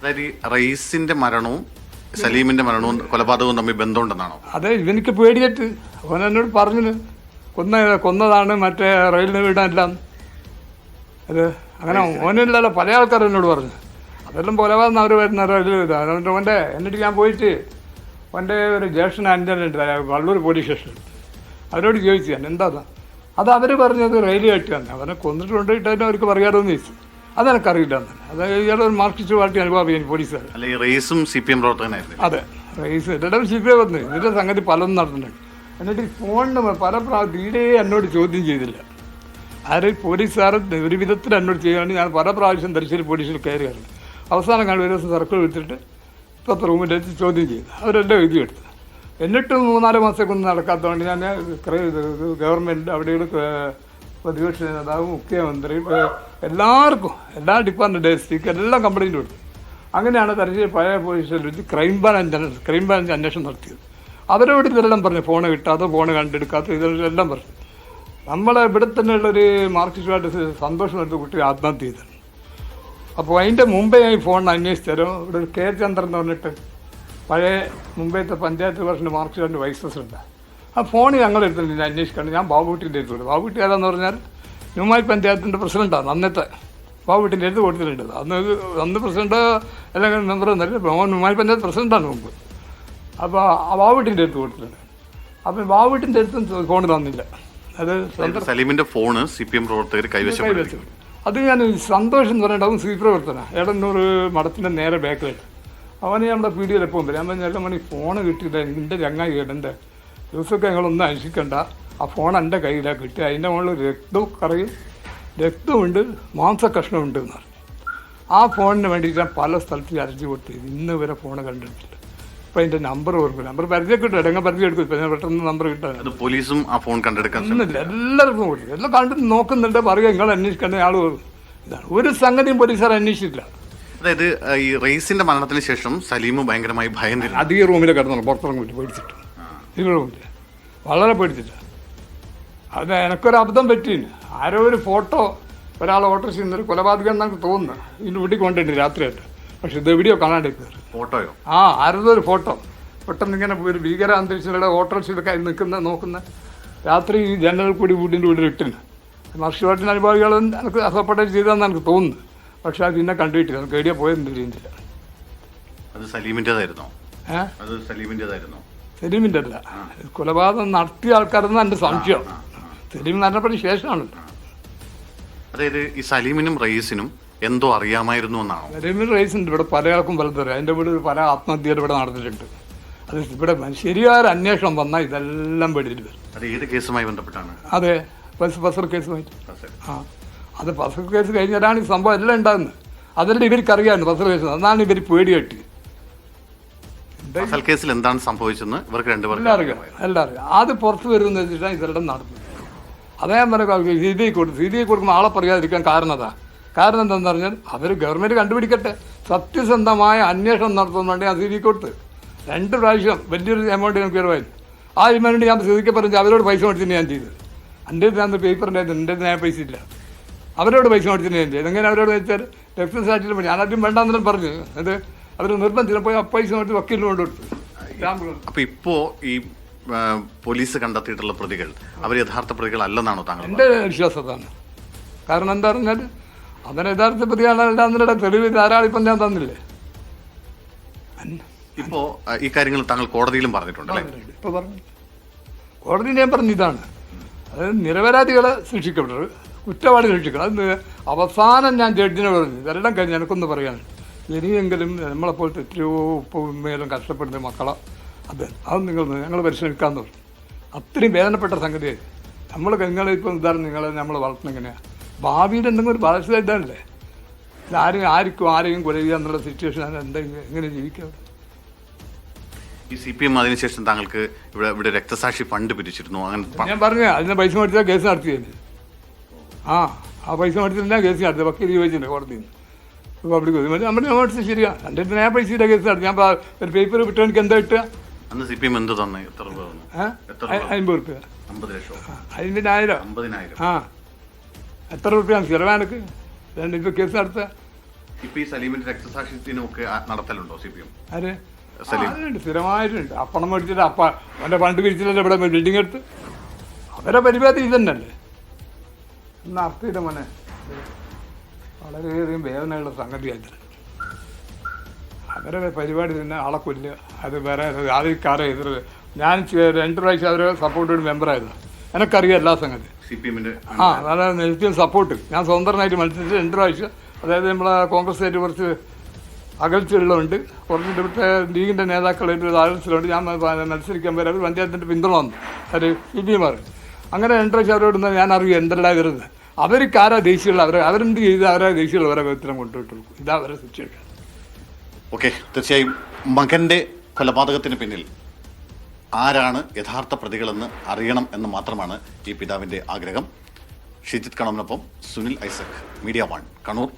അതായത് ഈ റയീസിന്റെ മരണവും സലീമിന്റെ മരണവും കൊലപാതകവും തമ്മിൽ ബന്ധമുണ്ടെന്നാണോ? അതെ ഇവനിക്ക് പേടിയിട്ട് അവൻ എന്നോട് പറഞ്ഞു കൊന്ന കൊന്നതാണ് മറ്റേ റെയിലിന് വീടാനെല്ലാം. അത് അങ്ങനെ ഓനില്ലല്ലോ പല ആൾക്കാരും എന്നോട് പറഞ്ഞു. അതെല്ലാം കൊലപാതകം അവർ വരുന്ന റെയിൽ അതുകൊണ്ട് അവന്റെ എന്നിട്ട് ഞാൻ പോയിട്ട് ഓന്റെ ഒരു ജ്യേഷ്ഠൻ അഞ്ചലുണ്ട് വള്ളൂർ പോലീസ് സ്റ്റേഷൻ അവരോട് ചോദിച്ചു ഞാൻ എന്താ അത്? അവർ പറഞ്ഞത് റെയിൽ കെട്ടിയാണ് അവനെ കൊന്നിട്ടുണ്ട് തന്നെ അവർക്ക് പറയാറോന്ന് ചോദിച്ചു അതെനിക്കറിയില്ല. അത് ഇയാളെ ഒരു മാർക്സിസ്റ്റ് പാർട്ടി അനുഭവം പോലീസുകാർ അല്ല ഈ റേസും സി പി എം പ്രവർത്തകനായിരുന്നു. അതെ റേസ്. ഇതിടെ ശില്പേ വന്ന് ഇതിന്റെ സംഗതി പലതും നടന്നിട്ടുണ്ട്. എന്നിട്ട് ഈ ഫോണിന് പല പ്രാവശ്യം തീരെ എന്നോട് ചോദ്യം ചെയ്തില്ല. ആര് പോലീസുകാർ ഒരു വിധത്തിൽ എന്നോട് ചെയ്യുകയാണ് ഞാൻ പല പ്രാവശ്യം തലശ്ശേരി പോലീസിൽ കയറുകയാണ്. അവസാനം കാണും ഒരു ദിവസം സർക്കിൾ വിളിച്ചിട്ട് ഇപ്പോഴത്തെ റൂമിലെത്തി ചോദ്യം ചെയ്തു. അവരെല്ലാം എഴുതിയെടുത്തു എന്നിട്ടും മൂന്നാൽ മാസത്തേക്കൊന്നും നടക്കാത്തതുകൊണ്ട് ഞാൻ ഗവൺമെന്റ് അവിടെയുള്ള പ്രതിപക്ഷ നേതാവ് മുഖ്യമന്ത്രി എല്ലാവർക്കും എല്ലാ ഡിപ്പാർട്ട്മെന്റ് സ്പീക്കർ എല്ലാം കംപ്ലൈന്റ് കൊടുത്തു അങ്ങനെയാണ് തലശ്ശേരി പഴയ പോലീസ് സ്റ്റേഷനിൽ വെച്ച് ക്രൈം ബ്രാഞ്ച് അന്വേഷണം നടത്തിയത്. അവരോട് ഇതെല്ലാം പറഞ്ഞു ഫോണ് കിട്ടാത്ത ഫോൺ കണ്ടെടുക്കാത്ത ഇതെല്ലാം പറഞ്ഞു. നമ്മളെ ഇവിടെ തന്നെയുള്ളൊരു മാർക്സിസ്റ്റ് പാർട്ടി സന്തോഷം എടുത്ത കുട്ടി ആത്മഹത്യ ചെയ്തത് അപ്പോൾ അതിന്റെ മുമ്പേ ഈ അന്വേഷിച്ചു തരും. ഇവിടെ ഒരു കെ ചന്ദ്രൻ എന്ന് പറഞ്ഞിട്ട് പഴയ മുംബൈത്തെ പഞ്ചായത്ത് പ്രസിഡന്റ് മാർക്സിസ്റ്റിന്റെ വൈസ് പ്രസിഡന്റ് ആ. ഫോൺ ഞങ്ങൾ എടുത്തിട്ട് അന്വേഷിക്കണം. ഞാൻ ബാബുട്ടിന്റെ കൊടുത്തു ബാബുട്ടി ഏതാന്ന് പറഞ്ഞാൽ ന്യൂമായി പഞ്ചായത്തിന്റെ പ്രസിഡന്റാണ് അന്നത്തെ ബാബുട്ടിന്റെ അടുത്ത് കൊടുത്തിട്ടുണ്ട് അന്ന് അന്ന് പ്രസിഡന്റ് അല്ലെങ്കിൽ മെമ്പർ എന്നല്ല മോൻ ന്യൂമായി പഞ്ചായത്ത് പ്രസിഡന്റാണ് മുമ്പ്. അപ്പോൾ ആ വീട്ടിന്റെ അടുത്ത് കൊടുത്തിട്ടുണ്ട്. അപ്പം ബാബുട്ടിന്റെ അടുത്തും ഫോൺ തന്നില്ല. അത് സലീമിന്റെ ഫോണ് സി പി എം പ്രവർത്തകർ കൈവശപ്പെടുത്തി അത് ഞാൻ സന്തോഷം എന്ന് പറഞ്ഞിട്ട് അവൻ പ്രവർത്തന ഏടന്നൂറ് മഠത്തിന്റെ നേരെ ബാക്കിലായിട്ട്. അവനെ നമ്മുടെ പീടികയിൽ എപ്പോൾ വരും ഞാൻ പറഞ്ഞു എല്ലാം മണി ഫോണ് കിട്ടിയില്ല. എന്റെ ചങ്ങായി കേട്ടെന്റെ ദിവസമൊക്കെ ഞങ്ങളൊന്നും അന്വേഷിക്കണ്ട. ആ ഫോൺ എന്റെ കയ്യിലാണ് കിട്ടി അതിന്റെ മുകളിൽ രക്തവും കറിയും രക്തമുണ്ട് മാംസ കഷ്ണമുണ്ട് എന്ന് പറഞ്ഞു. ആ ഫോണിന് വേണ്ടിയിട്ട് ഞാൻ പല സ്ഥലത്ത് അരച്ചു കൊടുത്തു. ഇന്ന് വരെ ഫോൺ കണ്ടിട്ടില്ല. ഇപ്പം അതിന്റെ നമ്പർ ഓർക്കും നമ്പർ പരിചയം കിട്ടും ഇടങ്ങ പരിചയം എടുക്കും. ഇപ്പം പെട്ടെന്ന് നമ്പർ കിട്ടാൻ. അത് പോലീസും ആ ഫോൺ കണ്ടെടുക്കാൻ. ഒന്നുമില്ല എല്ലാവർക്കും കൊടുക്കും എല്ലാം കണ്ട് നോക്കുന്നുണ്ട്. പറയുക നിങ്ങൾ അന്വേഷിക്കേണ്ട. ആൾ ഇതാണ്. ഒരു സംഗതിയും പോലീസുകാർ അന്വേഷിച്ചില്ല അതായത് ഈ റേസിന്റെ മരണത്തിന് ശേഷം സലീം ഭയങ്കരമായി ഭയന്നിരുന്നു. അധികം റൂമിൽ കിടന്നു പുറത്തിറങ്ങി പേടിച്ചിട്ടു. ഈ റൂമിൽ വളരെ പേടിച്ചിട്ട്. അത് എനക്കൊരു അബദ്ധം പറ്റി. ആരോ ഒരു ഫോട്ടോ ഒരാൾ ഓട്ടോറിക്ഷയിൽ ഒരു കൊലപാതകം എന്നാണ് തോന്നുന്നു. ഇതിന് വീട്ടിൽ കൊണ്ടുണ്ട് രാത്രിയായിട്ട്. പക്ഷെ ഇത് എവിടെയോ കാണാണ്ട് ഫോട്ടോയോ? ആ ആരുടെ ഒരു ഫോട്ടോ. പെട്ടെന്ന് ഇങ്ങനെ ഒരു ഭീകര അന്തരീക്ഷത്തിലൂടെ ഓട്ടോറിക്ഷയിലൊക്കെ നിൽക്കുന്ന നോക്കുന്ന രാത്രി ഈ ജനറൽ കൂടി വീടിന്റെ ഉള്ളിൽ ഇട്ടിന്. മർഷ്യവാട്ടിന്റെ അനുഭവികൾ എനിക്ക് സപ്പോർട്ട് ചെയ്തതെന്ന് എനിക്ക് തോന്നുന്നു. പക്ഷെ അത് പിന്നെ കണ്ടിട്ടില്ല എനിക്ക് എവിടെയാ പോയെന്ന് തിരിഞ്ഞില്ല അത് സലീമിന്റെതായിരുന്നോ? ഏഹ് അത് സലീമിന്റെതായിരുന്നോ? സലീമിന്റെ അല്ല കൊലപാതകം നടത്തിയ ആൾക്കാരെന്ന് എന്റെ സംശയം. സലീം മരണപ്പെട്ട ശേഷമാണ് അതായത് ഈ സലീമിനും റയീസിനും എന്തോ അറിയാമായിരുന്നു എന്നാണോ? സലീമിനും റേസ് ഉണ്ട്. ഇവിടെ പല ആൾക്കും പലതരം അതിന്റെ വീട് പല ആത്മഹത്യയുടെ ഇവിടെ നടന്നിട്ടുണ്ട്. അത് ഇവിടെ ശരിയായ അന്വേഷണം വന്നാൽ ഇതെല്ലാം പെടിയിട്ട് വരും. അത് ഏത് കേസുമായി ബന്ധപ്പെട്ടാണ്? അതെ. ബസ് ബസർ കേസുമായിട്ട്. ആ. അത് ബസർ കേസ് കഴിഞ്ഞാലാണ് ഈ സംഭവം എല്ലാം ഉണ്ടാകുന്നത്. അതെല്ലാം ഇവർക്ക് അറിയാമായിരുന്നു ബസർ കേസ്. അതാണ് ഇവർ പേടിയായിട്ട് കെട്ടി. കേസിൽ എന്താണ് സംഭവിച്ചെന്ന് ഇവർക്ക് രണ്ടുപേർക്കും എല്ലാം അറിയാം എല്ലാം അറിയാം അത് പുറത്ത് വരുമെന്ന് വെച്ചിട്ടാണ് ഇതെല്ലാം നടന്നത്. അതേ പറഞ്ഞ സി ബി ഐ കൊടുക്കും സി ബി ഐ കൊടുക്കുമ്പോൾ ആളെ പറയാതിരിക്കാൻ കാരണം അതാ. കാരണം എന്താണെന്ന് പറഞ്ഞാൽ അവർ ഗവൺമെന്റ് കണ്ടുപിടിക്കട്ടെ. സത്യസന്ധമായ അന്വേഷണം നടത്തുന്നുണ്ട് ഞാൻ സി ബി കൊടുത്ത് രണ്ട് പ്രാവശ്യം വലിയൊരു എമൗണ്ട് ഞാൻ കയറുമായി ആ എമൗണ്ട് ഞാൻ സ്ഥിതിക്ക് പറഞ്ഞു അവരോട് പൈസ മേടിച്ചിട്ട് ഞാൻ ചെയ്തത് എന്റെ ഞാൻ പേപ്പറിന്റെ എന്റെ ഞാൻ പൈസ ഇല്ല. അവരോട് പൈസ മേടിച്ചിട്ട് ഞാൻ ചെയ്തത് എങ്ങനെ അവരോട് വെച്ചാൽ രക്തം സാക്ഷിയിൽ ഞാൻ ആദ്യം വേണ്ടാന്നെല്ലാം പറഞ്ഞു. അത് അവർ നിർബന്ധിച്ചപ്പോൾ ആ പൈസ മേടിച്ച് വക്കീലിന് കൊണ്ടുകൊടുത്തു. അപ്പോൾ ഇപ്പോൾ ഈ ആ, പോലീസ് കണ്ടെത്തിയിട്ടുള്ള പ്രതികൾ. അവർ യഥാർത്ഥ പ്രതികൾ അല്ലെന്നാണോ താങ്കൾ എന്റെ വിശ്വാസം അതാണ്. കാരണം എന്താ പറഞ്ഞാൽ അവൻ യഥാർത്ഥ പ്രതിയാണ് അതിന്റെ തെളിവ് ധാരാളം ഇപ്പം ഞാൻ തന്നില്ലേ? ഇപ്പോ ഈ കാര്യങ്ങൾ താങ്കൾ കോടതിയിലും പറഞ്ഞിട്ടുണ്ട് അല്ലേ? ഇപ്പോൾ പറഞ്ഞു കോടതി ഞാൻ പറഞ്ഞു ഇതാണ്. അത് നിരപരാധികളെ ശിക്ഷിക്കപ്പെട്ടത് കുറ്റവാളി ശിക്ഷിക്കണം. അത് അവസാനം ഞാൻ ജഡ്ജിനെ പറഞ്ഞു. ഇതെല്ലാം കഴിഞ്ഞ് എനിക്കൊന്ന് പറയാനുണ്ട്. ഇനിയെങ്കിലും നമ്മളെപ്പോലത്തെ എത്രയോ ഉപ്പമേലും കഷ്ടപ്പെടുന്ന മക്കളെ അത് അത് നിങ്ങൾ ഞങ്ങൾ പരിശ്രമിക്കാമെന്ന് പറഞ്ഞു അത്രയും വേദനപ്പെട്ട സംഗതിയായി. നമ്മൾ നിങ്ങളെ ഇപ്പം ഇതാണ് നിങ്ങളെ നമ്മൾ വളർത്തുന്നത് എങ്ങനെയാണ് ഭാവിയിൽ എന്തെങ്കിലും ഒരു ബാധ്യതയിട്ടല്ലേ ആരും ആർക്കും ആരെയും കൊല ചെയ്യുക എന്നുള്ള സിറ്റുവേഷൻ എന്തെങ്കിലും എങ്ങനെ ജീവിക്കുന്നത്? ഈ സി പി എം അതിനുശേഷം താങ്കൾക്ക് ഇവിടെ ഇവിടെ രക്തസാക്ഷി ഫണ്ട് പിരിച്ചിരുന്നു അങ്ങനെ ഞാൻ പറഞ്ഞു അതിന് പൈസ മേടിച്ചാൽ കേസ് നടത്തിയത് ആ ആ പൈസ മേടിച്ചിട്ടില്ല കേസ് നടത്തി വക്കീൽ ചോദിച്ചിട്ടുണ്ട് കോടതിയിൽ പബ്ലിക് നമ്മൾ മേടിച്ചത് ശരിയാണ് എന്റെ അടുത്ത് ഞാൻ പൈസ ഇല്ല കേസ് നടത്തി. ഞാൻ ഒരു പേപ്പർ വിട്ടു എനിക്ക് എന്താ കിട്ടുക? അന്ന് സി പി എം എന്ത് തന്നെ? എത്ര രൂപ തന്നു? ഏഹ് രൂപ? അമ്പത് റുപ്യ. അമ്പത് ലക്ഷം. അൻപതിനായിരം അമ്പതിനായിരം. ആ. എത്ര റുപ്യാണ് ചിലവാ എനിക്ക്. രണ്ട് ഇപ്പോൾ കേസ് നടത്ത. ഇപ്പൊ ഈ സലീമിന്റെ രക്തസാക്ഷിത്വനൊക്കെ ആ- നടത്തലുണ്ടോ C P M R? Saleem. അതുണ്ട് സ്ഥിരമായിട്ടുണ്ട്. അപ്പണം മേടിച്ചിട്ട് അപ്പ അവന്റെ പണ്ട് പിരിച്ചില്ലല്ലോ ഇവിടെ ബിൽഡിംഗ് എടുത്ത്. അവരെ പരിപാടി ഇതന്നെയല്ലേ അർത്ഥം അർത്ഥമില്ല മോനെ. വളരെയധികം വേദനയുള്ള സംഗതിയായിട്ട് അവരെ പരിപാടി തന്നെ ആളെ കൊല്ലുക. അത് വേറെ ആദ്യക്കാരെ എതിർ ഞാൻ രണ്ട് പ്രാവശ്യം അവരെ സപ്പോർട്ട് മെമ്പറായിരുന്നു എനിക്കറിയാം എല്ലാ സംഗതി. സി പി എമ്മിന്റെ ആ നല്ല നെഗറ്റീവ് സപ്പോർട്ട് ഞാൻ സ്വതന്ത്രനായിട്ട് മത്സരിച്ച് രണ്ട് പ്രാവശ്യം അതായത് നമ്മളെ കോൺഗ്രസ് ആയിട്ട് കുറച്ച് അകൽച്ചുള്ളതുണ്ട് കുറച്ച് ഇവിടുത്തെ ലീഗിന്റെ നേതാക്കളായിട്ട് ഒരു അകൽച്ചയുണ്ട് ഞാൻ മത്സരിക്കാൻ വരെ അവർ പഞ്ചായത്തിന്റെ പിന്തുണ വന്നു. അവർ സി പി എമാർ അങ്ങനെ രണ്ട് പ്രാവശ്യം അവരോട് ഞാൻ അറിയും എന്തെല്ലാം വരുന്നത്. അവർക്ക് ആരാ ദേശീയമുള്ള അവരെ അവരെന്ത് ചെയ്ത് അവരെ ദേശീയമുള്ളവരെ ഉത്തരം കൊണ്ടുപോയിട്ടുള്ളൂ ഇതാ അവരെ ശിക്ഷ ഓക്കെ തീർച്ചയായും മകന്റെ കൊലപാതകത്തിന് പിന്നിൽ ആരാണ് യഥാർത്ഥ പ്രതികളെന്ന് അറിയണം എന്ന് മാത്രമാണ് ഈ പിതാവിന്റെ ആഗ്രഹം. ഷിജിത് കണമിനൊപ്പം സുനിൽ ഐസക് മീഡിയ വൺ കണ്ണൂർ.